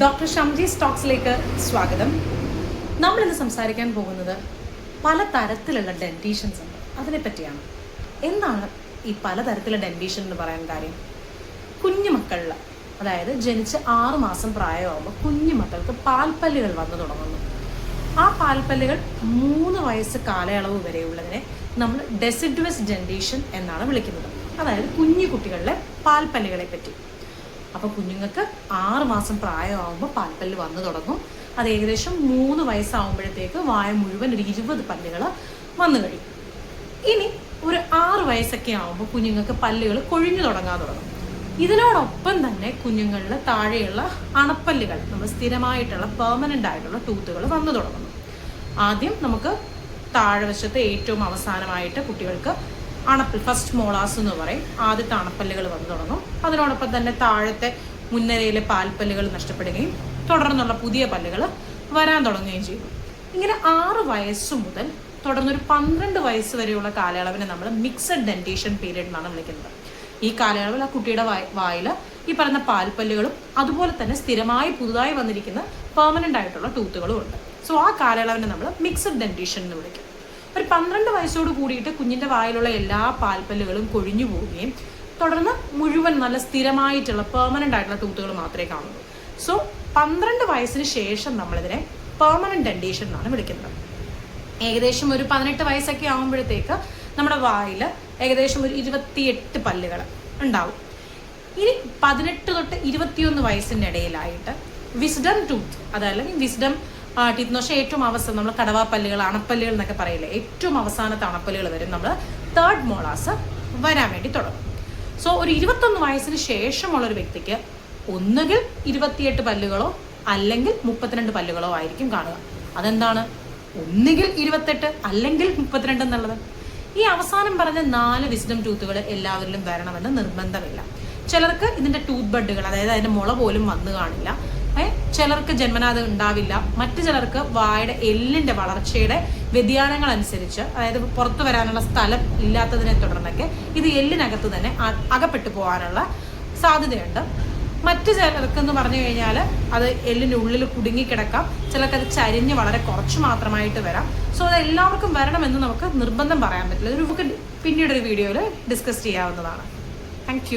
Doctor Shamji സ്റ്റോക്സിലേക്ക് സ്വാഗതം. നമ്മളിന്ന് സംസാരിക്കാൻ പോകുന്നത് പല തരത്തിലുള്ള ഡെന്റീഷൻസ് ഉണ്ട്. അതിനെപ്പറ്റിയാണ്. എന്താണ് ഈ പലതരത്തിലുള്ള ഡെന്റീഷൻ എന്ന് പറയാൻ കാര്യം? കുഞ്ഞു മക്കളിൽ അതായത് ജനിച്ച് ആറ് മാസം പ്രായമാകുമ്പോൾ കുഞ്ഞു മക്കൾക്ക് പാൽപ്പല്ലുകൾ വന്നു തുടങ്ങുന്നു. ആ പാൽപ്പല്ലുകൾ മൂന്ന് വയസ്സ് കാലയളവ് വരെയുള്ളതിനെ നമ്മൾ ഡെസിഡ്വസ് ഡെന്റേഷൻ എന്നാണ് വിളിക്കുന്നത്. അതായത് കുഞ്ഞു കുട്ടികളിലെ പാൽപ്പല്ലുകളെ പറ്റി അപ്പോൾ കുഞ്ഞുങ്ങൾക്ക് ആറ് മാസം പ്രായമാകുമ്പോൾ പാൽപ്പല്ല് വന്നു തുടങ്ങും. അത് ഏകദേശം മൂന്ന് വയസ്സാകുമ്പോഴത്തേക്ക് വായ മുഴുവൻ ഒരു ഇരുപത് പല്ലുകൾ വന്നു കഴിയും. ഇനി ഒരു ആറ് വയസ്സൊക്കെ ആകുമ്പോൾ കുഞ്ഞുങ്ങൾക്ക് പല്ലുകൾ കൊഴിഞ്ഞു തുടങ്ങാൻ തുടങ്ങും. ഇതിനോടൊപ്പം തന്നെ കുഞ്ഞുങ്ങളുടെ താഴെയുള്ള അണപ്പല്ലുകൾ നമ്മൾ സ്ഥിരമായിട്ടുള്ള പെർമനന്റ് ആയിട്ടുള്ള ടൂത്തുകൾ വന്നു തുടങ്ങുന്നു ആദ്യം നമുക്ക് താഴ്വശത്ത് ഏറ്റവും അവസാനമായിട്ട് കുട്ടികൾക്ക് അണപ്പൽ ഫസ്റ്റ് മോളാസ് എന്ന് പറയും. ആദ്യത്തെ അണപ്പല്ലുകൾ വന്നു തുടങ്ങും. അതിനോടൊപ്പം തന്നെ താഴത്തെ മുൻനിരയിലെ പാൽപ്പല്ലുകൾ നഷ്ടപ്പെടുകയും തുടർന്നുള്ള പുതിയ പല്ലുകൾ വരാൻ തുടങ്ങുകയും ചെയ്യും. ഇങ്ങനെ ആറ് വയസ്സ് മുതൽ തുടർന്നൊരു പന്ത്രണ്ട് വയസ്സ് വരെയുള്ള കാലയളവിനെ നമ്മൾ മിക്സഡ് ഡെന്റേഷൻ പീരീഡ് എന്നാണ് വിളിക്കുന്നത്. ഈ കാലയളവിൽ ആ കുട്ടിയുടെ വായ വായിൽ ഈ പറയുന്ന പാൽപ്പല്ലുകളും അതുപോലെ തന്നെ സ്ഥിരമായി പുതുതായി വന്നിരിക്കുന്ന പെർമനന്റ് ആയിട്ടുള്ള ടൂത്തുകളും ഉണ്ട്. സോ ആ കാലയളവിനെ നമ്മൾ മിക്സഡ് ഡെന്റേഷൻ എന്ന് വിളിക്കും. ഒരു പന്ത്രണ്ട് വയസ്സോട് കൂടിയിട്ട് കുഞ്ഞിന്റെ വായിലുള്ള എല്ലാ പാൽപ്പല്ലുകളും കൊഴിഞ്ഞു പോവുകയും തുടർന്ന് മുഴുവൻ നല്ല സ്ഥിരമായിട്ടുള്ള പെർമനന്റ് ആയിട്ടുള്ള ടൂത്തുകൾ മാത്രമേ കാണുള്ളൂ. സോ പന്ത്രണ്ട് വയസ്സിന് ശേഷം നമ്മളിതിനെ പെർമനന്റ് ഡെൻഡേഷൻ എന്നാണ് വിളിക്കുന്നത്. ഏകദേശം ഒരു പതിനെട്ട് വയസ്സൊക്കെ ആകുമ്പോഴത്തേക്ക് നമ്മുടെ വായിൽ ഏകദേശം ഒരു ഇരുപത്തിയെട്ട് പല്ലുകൾ ഉണ്ടാവും. ഇനി പതിനെട്ട് തൊട്ട് ഇരുപത്തിയൊന്ന് വയസ്സിന്റെ ഇടയിലായിട്ട് വിസ്ഡം ടൂത്ത് അതല്ലെങ്കിൽ വിസ്ഡം വെച്ചാൽ ഏറ്റവും അവസാനം നമ്മൾ കടവാപ്പല്ലുകൾ അണപ്പല്ലുകൾ എന്നൊക്കെ പറയില്ലേ? ഏറ്റവും അവസാനത്തെ അണപ്പല്ലുകൾ വരും നമ്മൾ തേർഡ് മോളാസ് വരാൻ വേണ്ടി തുടങ്ങും. സോ ഒരു ഇരുപത്തൊന്ന് വയസ്സിന് ശേഷമുള്ള ഒരു വ്യക്തിക്ക് ഒന്നുകിൽ ഇരുപത്തിയെട്ട് പല്ലുകളോ അല്ലെങ്കിൽ മുപ്പത്തിരണ്ട് പല്ലുകളോ ആയിരിക്കും കാണുക. അതെന്താണ്? ഒന്നുകിൽ ഇരുപത്തെട്ട് അല്ലെങ്കിൽ മുപ്പത്തിരണ്ട് എന്നുള്ളത്. ഈ അവസാനം പറഞ്ഞ നാല് വിസ്ഡം ടൂത്തുകൾ എല്ലാവരിലും വരണമെന്ന് നിർബന്ധമില്ല. ചിലർക്ക് ഇതിന്റെ ടൂത്ത് ബഡുകൾ അതായത് അതിന്റെ മുള പോലും വന്നു കാണില്ല. ചിലർക്ക് ജന്മനാഥ ഉണ്ടാവില്ല. മറ്റു ചിലർക്ക് വായുടെ എല്ലിന്റെ വളർച്ചയുടെ വ്യതിയാനങ്ങൾ അനുസരിച്ച് അതായത് പുറത്തു വരാനുള്ള സ്ഥലം ഇല്ലാത്തതിനെ തുടർന്നൊക്കെ ഇത് എല്ലിനകത്ത് തന്നെ അകപ്പെട്ടു പോകാനുള്ള സാധ്യതയുണ്ട്. മറ്റു ചിലർക്ക് എന്ന് പറഞ്ഞു കഴിഞ്ഞാൽ അത് എല്ലിന്റെ ഉള്ളിൽ കുടുങ്ങിക്കിടക്കാം ചിലർക്ക് അത് ചരിഞ്ഞ് വളരെ കുറച്ച് മാത്രമായിട്ട് വരാം. സോ അത് എല്ലാവർക്കും വരണമെന്ന് നമുക്ക് നിർബന്ധം പറയാൻ പറ്റില്ല. ഇത് നമുക്ക് പിന്നീട് ഒരു വീഡിയോയിൽ ഡിസ്കസ് ചെയ്യാവുന്നതാണ്. താങ്ക്